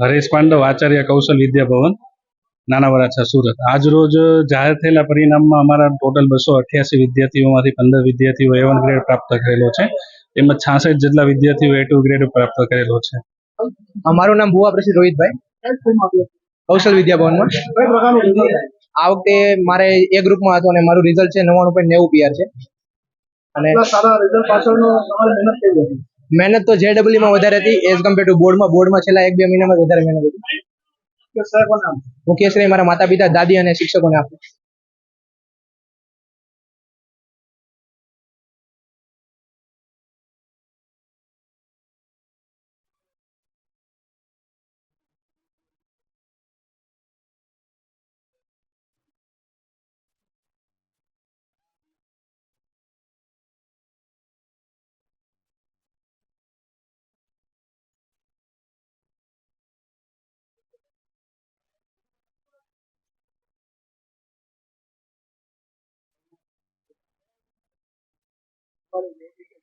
હરેશ પાંડવ આચાર્ય કૌશલ વિદ્યા ભવન નાના વરાછા સુરત. આજ રોજ જાહેર થયેલા પરિણામમાં અમારા ટોટલ બસો અઠ્યાસી વિદ્યાર્થીઓમાંથી પંદર વિદ્યાર્થીઓ એ વન ગ્રેડ પ્રાપ્ત કરેલો છે. તેમજ છાસઠ જેટલા વિદ્યાર્થીઓ એ ટુ ગ્રેડ પ્રાપ્ત કરેલો છે. અમારું નામ ભુવા પ્રસિદ્ધ રોહિતભાઈ. કૌશલ વિદ્યા ભવનમાં આ વખતે મારે એ ગ્રુપમાં હતો અને મારું રિઝલ્ટ છે નવ્વાણું પોઈન્ટ નેવું પીઆર છે. અને મહેનત તો જેડબલી માં વધારે હતી એઝ કમ્પેર ટુ બોર્ડમાં બોર્ડમાં છેલ્લા એક બે મહિનામાં વધારે મહેનત હતી. મુખ્ય શ્રેય મારા માતા પિતા દાદી અને શિક્ષકોને આપું. calling me